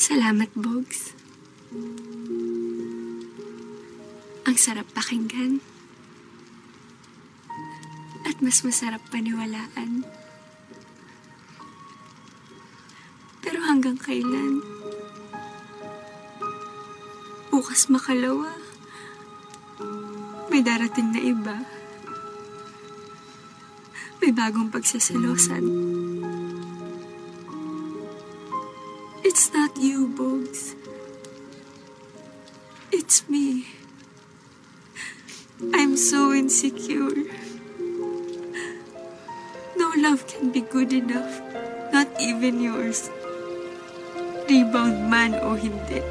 Salamat, Bogs. Ang sarap pakinggan. At mas masarap paniwalaan. Pero hanggang kailan? Bukas makalawa. May darating na iba. May bagong pagsaselosan. It's not you, Bogs. It's me. I'm so insecure. No love can be good enough. Not even yours. Rebound man o hindi.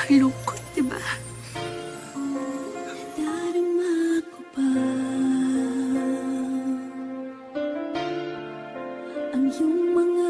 Ang lungkot, diba? Darama Ang iyong mga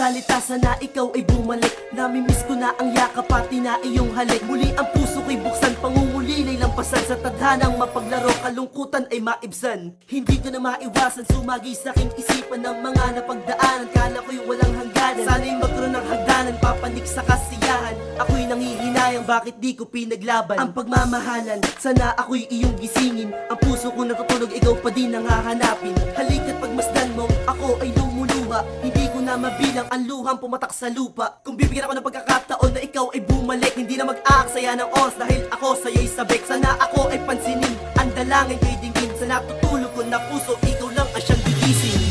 salita sana ikaw ay bumalik. Namimiss ko na ang yakap pati na iyong halik. Muli ang puso ko'y buksan Pangungulilay lampasan. Sa tadhanang mapaglaro Kalungkutan ay maibsan. Hindi ko na maiwasan Sumagi sa aking isipan ng mga napagdaanan. Kala ko'y walang hangganan. Sana'y magkaroon ng hagdanan Papanik sa kasiyahan. Ako'y nangihinayang Bakit di ko pinaglaban? Ang pagmamahalan Sana ako'y iyong gisingin. Ang puso ko natutulog Ikaw pa din ang hahanapin. Halika't pagmasdan mo Ako ay lumuluha na mabilang ang luhang pumatak sa lupa. Kung bibigyan ako ng pagkakataon na ikaw ay bumalik Hindi na mag-aaksaya ng oras dahil ako sa'yo'y sabik. Sana ako ay pansinin, ang dalangin kay dingin. Sa natutulog ko na puso, ikaw lang ang siyang gigising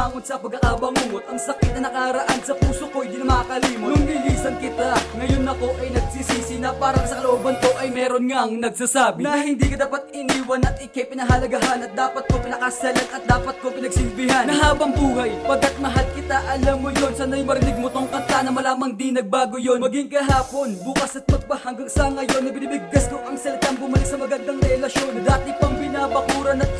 bumangon sa pagkakabangungot Ang sakit na nakaraan sa puso ko, di na makalimot. Nung nilisan kita, ngayon ako ay nagsisisi Na parang sa kalooban ko ay meron ngang nagsasabi Na hindi ka dapat iniwan at ikay pinahalagahan At dapat ko pinakasalan at dapat ko pinagsilbihan. Na habang buhay, pagkat mahal kita, alam mo yon Sana'y marinig mo tong kanta na malamang di nagbago yon Maging kahapon, bukas at magpa hanggang sa ngayon Na binibigkas ko ang salitang bumalik sa magandang relasyon. Na dati pang binabakuran at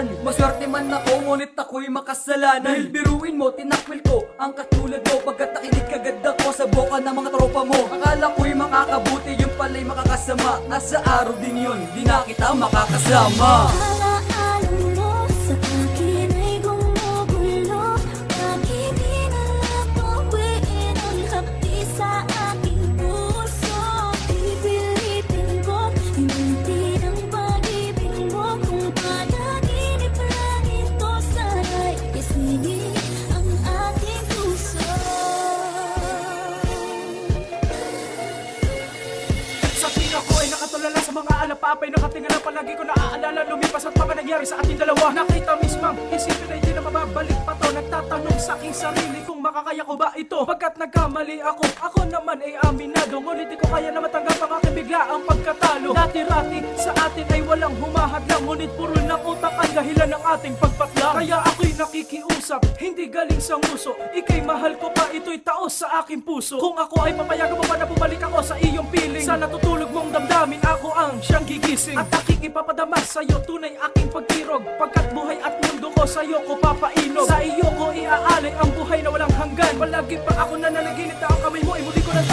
iniingat-ingatan Maswerte man ako, ngunit ako'y makasalanan. Dahil biruin mo, tinakwil ko ang katulad mo. Pagkat nakinig kagad ako sa boka ng mga tropa mo. Akala ko'y makakabuti, yung pala'y makakasama. At sa araw din yun, di na kita makakasama alapapay Nakatingala palagi ko naaalala Lumipas at mga nangyari sa ating dalawa. Nakita mismang isipin ay di na mababalik pa to. Nagtatanong sa aking sarili kung makakaya ko ba ito. Pagkat nagkamali ako, ako naman ay aminado. Ngunit di ko kaya na matanggap ang aking bigla ang pagkatalo. Dati-rati sa atin ay walang humahadlang. Ngunit puro ng utak ang dahilan ng ating pagpatlang Kaya ako'y nakikiusap, hindi galing sa nguso. Ika'y mahal ko pa, ito'y taos sa aking puso. Kung ako ay papayagan mo pa na bumalik ako sa iyong piling? Sa natutulog mong damdamin, siyang gigising. At aking ipapadama sa'yo, tunay aking pagkirog. Pagkat buhay at mundo ko sa'yo ko papainog. Sa iyo ko iaalay ang buhay na walang hanggan. Palagi pa ako nananaginip na ang kamay mo ay muli ko ng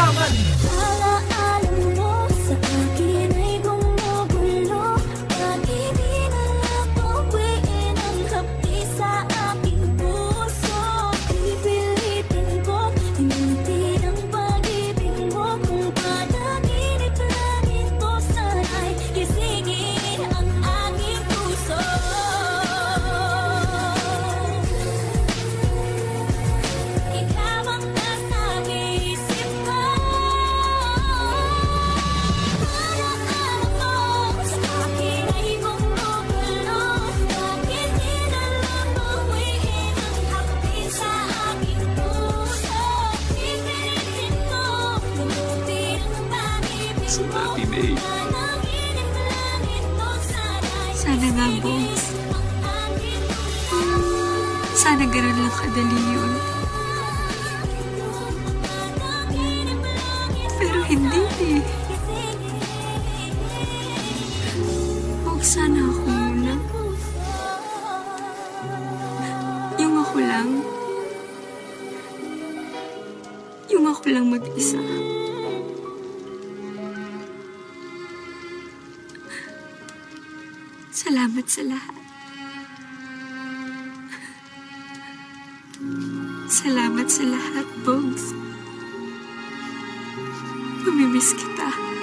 so happy, babe. Sana nga, Bones. Sana ganun lang kadali yun. Pero hindi eh. Huwag sana ako muna. Yung ako lang. Yung ako lang mag-isa. Salamat sa lahat. Salamat sa lahat, Bogs. Mamimiss kita.